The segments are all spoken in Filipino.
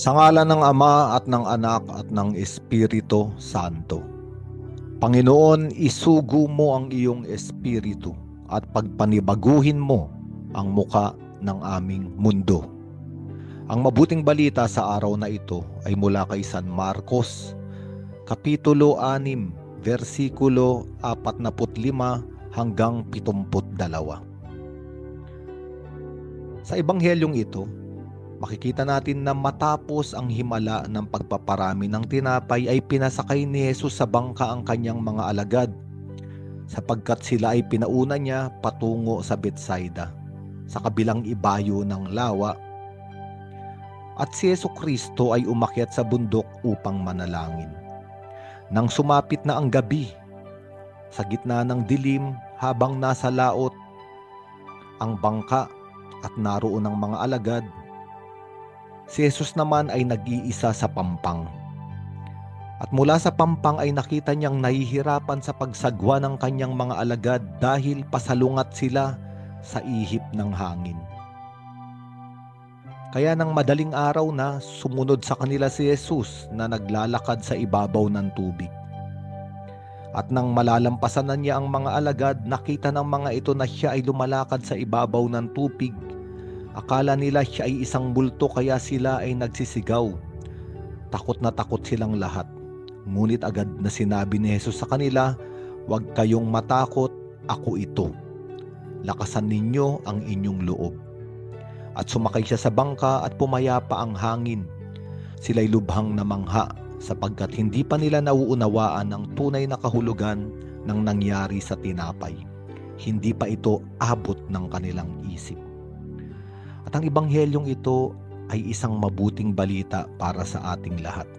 Sa ngala ng Ama at ng Anak at ng Espiritu Santo. Panginoon, isugo mo ang iyong espiritu at pagpanibaguhin mo ang muka ng aming mundo. Ang mabuting balita sa araw na ito ay mula kay San Marcos, Kapitulo 6, versikulo 45 hanggang 72. Sa ebanghelyong ito, makikita natin na matapos ang himala ng pagpaparami ng tinapay ay pinasakay ni Jesus sa bangka ang kanyang mga alagad sapagkat sila ay pinauna niya patungo sa Bethsaida sa kabilang ibayo ng lawa at si Yesu Kristo ay umakyat sa bundok upang manalangin. Nang sumapit na ang gabi, sa gitna ng dilim habang nasa laot ang bangka at naroon ang mga alagad, si Jesus naman ay nag-iisa sa pampang. At mula sa pampang ay nakita niyang nahihirapan sa pagsagwa ng kanyang mga alagad dahil pasalungat sila sa ihip ng hangin. Kaya nang madaling araw na sumunod sa kanila si Jesus na naglalakad sa ibabaw ng tubig. At nang malalampasan na niya ang mga alagad, nakita ng mga ito na siya ay lumalakad sa ibabaw ng tubig. Akala nila siya ay isang bulto kaya sila ay nagsisigaw. Takot na takot silang lahat. Ngunit agad na sinabi ni Jesus sa kanila, Huwag kayong matakot, ako ito. Lakasan ninyo ang inyong loob at sumakay siya sa bangka at pumayapa ang hangin. Sila'y lubhang namangha sapagkat hindi pa nila nauunawaan ang tunay na kahulugan ng nangyari sa tinapay. Hindi pa ito abot ng kanilang isip. At ang ibanghelyong ito ay isang mabuting balita para sa ating lahat.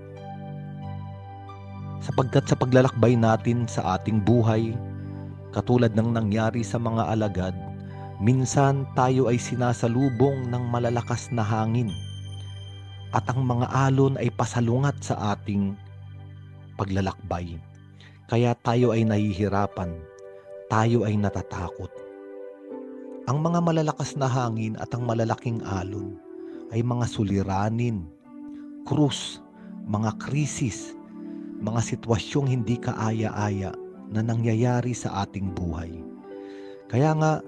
Sapagkat sa paglalakbay natin sa ating buhay, katulad ng nangyari sa mga alagad, Minsan tayo ay sinasalubong ng malalakas na hangin at ang mga alon ay pasalungat sa ating paglalakbay. Kaya tayo ay nahihirapan, tayo ay natatakot. Ang mga malalakas na hangin at ang malalaking alon ay mga suliranin, krus, mga krisis, mga sitwasyong hindi kaaya-aya na nangyayari sa ating buhay. Kaya nga,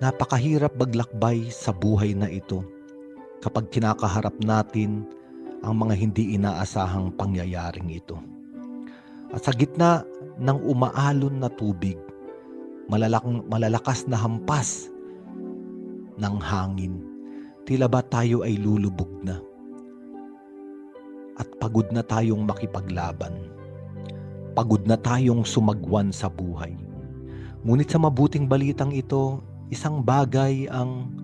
Napakahirap maglakbay sa buhay na ito kapag kinakaharap natin ang mga hindi inaasahang pangyayaring ito. At sa gitna ng umaalon na tubig, malalakang, malalakas na hampas ng hangin, tila ba tayo ay lulubog na? At pagod na tayong makipaglaban. Pagod na tayong sumagwan sa buhay. Ngunit sa mabuting balitang ito, isang bagay ang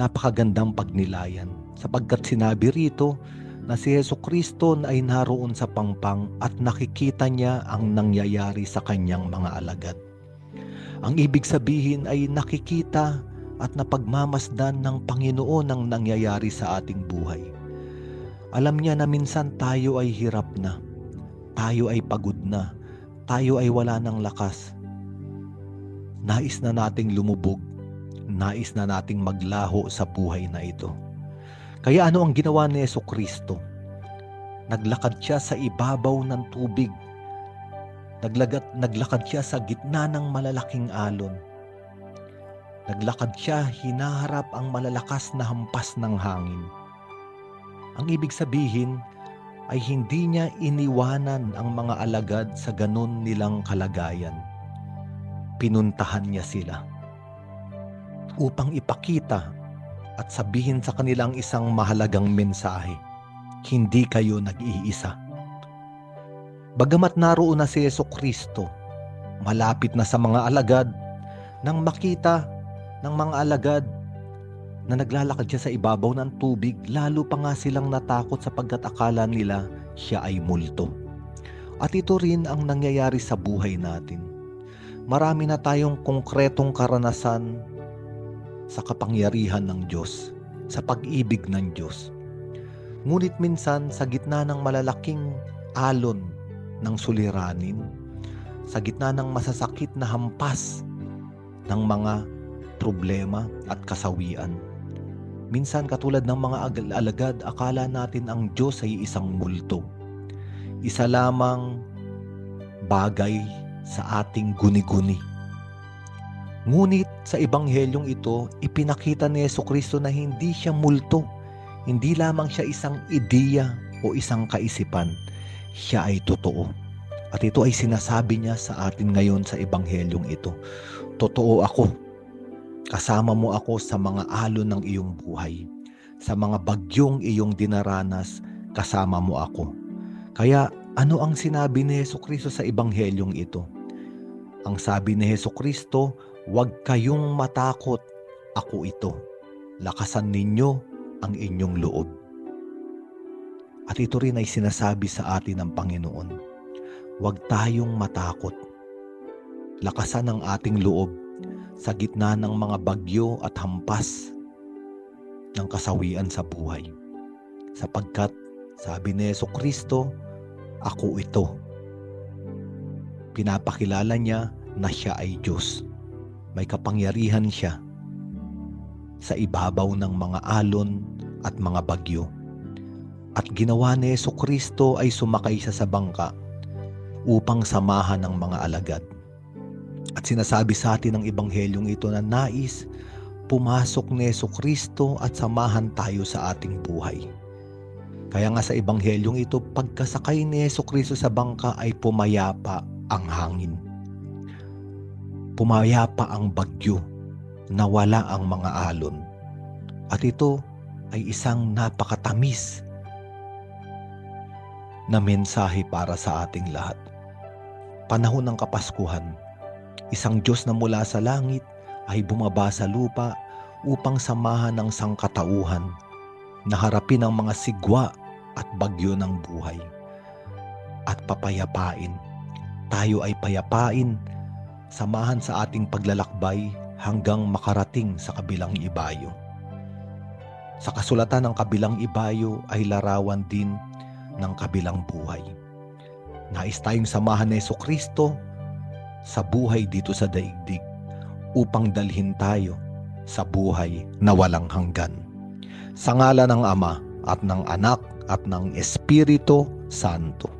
napakagandang pagnilayan sapagkat sinabi rito na si Yeso Kristo ay naroon sa pangpang at nakikita niya ang nangyayari sa kanyang mga alagad. Ang ibig sabihin ay nakikita at napagmamasdan ng Panginoon ang nangyayari sa ating buhay. Alam niya na minsan tayo ay hirap na, tayo ay pagod na, tayo ay wala ng lakas, Nais na nating lumubog. Nais na nating maglaho sa buhay na ito. Kaya ano ang ginawa ni Yeso Kristo? Naglakad siya sa ibabaw ng tubig. Naglagat, naglakad siya sa gitna ng malalaking alon. Naglakad siya hinaharap ang malalakas na hampas ng hangin. Ang ibig sabihin ay hindi niya iniwanan ang mga alagad sa ganun nilang kalagayan pinuntahan niya sila upang ipakita at sabihin sa kanilang isang mahalagang mensahe. Hindi kayo nag-iisa. Bagamat naroon na si Yeso Kristo, malapit na sa mga alagad, nang makita ng mga alagad na naglalakad siya sa ibabaw ng tubig, lalo pa nga silang natakot sapagkat akala nila siya ay multo. At ito rin ang nangyayari sa buhay natin marami na tayong konkretong karanasan sa kapangyarihan ng Diyos, sa pag-ibig ng Diyos. Ngunit minsan sa gitna ng malalaking alon ng suliranin, sa gitna ng masasakit na hampas ng mga problema at kasawian, Minsan katulad ng mga ag- alagad, akala natin ang Diyos ay isang multo. Isa lamang bagay sa ating guni-guni. Ngunit sa ebanghelyong ito, ipinakita ni Yeso Kristo na hindi siya multo. Hindi lamang siya isang ideya o isang kaisipan. Siya ay totoo. At ito ay sinasabi niya sa atin ngayon sa ebanghelyong ito. Totoo ako. Kasama mo ako sa mga alon ng iyong buhay. Sa mga bagyong iyong dinaranas, kasama mo ako. Kaya ano ang sinabi ni Yeso Kristo sa ebanghelyong ito? Ang sabi ni Yeso Kristo, huwag kayong matakot, ako ito. Lakasan ninyo ang inyong loob. At ito rin ay sinasabi sa atin ng Panginoon. Huwag tayong matakot. Lakasan ang ating loob sa gitna ng mga bagyo at hampas ng kasawian sa buhay. Sapagkat sabi ni Yeso Kristo, ako ito. Pinapakilala niya na siya ay Diyos. May kapangyarihan siya sa ibabaw ng mga alon at mga bagyo. At ginawa ni Yeso Kristo ay sumakay siya sa bangka upang samahan ng mga alagad. At sinasabi sa atin ng Ebanghelyong ito na nais pumasok ni Yeso Kristo at samahan tayo sa ating buhay. Kaya nga sa Ebanghelyong ito, pagkasakay ni Yeso Kristo sa bangka ay pumayapa ang hangin. Pumayapa ang bagyo, nawala ang mga alon. At ito ay isang napakatamis na mensahe para sa ating lahat. Panahon ng Kapaskuhan, isang Diyos na mula sa langit ay bumaba sa lupa upang samahan ng sangkatauhan na harapin ang mga sigwa at bagyo ng buhay at papayapain. Tayo ay payapain, samahan sa ating paglalakbay hanggang makarating sa kabilang ibayo. Sa kasulatan ng kabilang ibayo ay larawan din ng kabilang buhay. Nais tayong samahan ni Yeso Kristo sa buhay dito sa daigdig upang dalhin tayo sa buhay na walang hanggan. Sa ngala ng Ama at ng Anak at ng Espiritu Santo.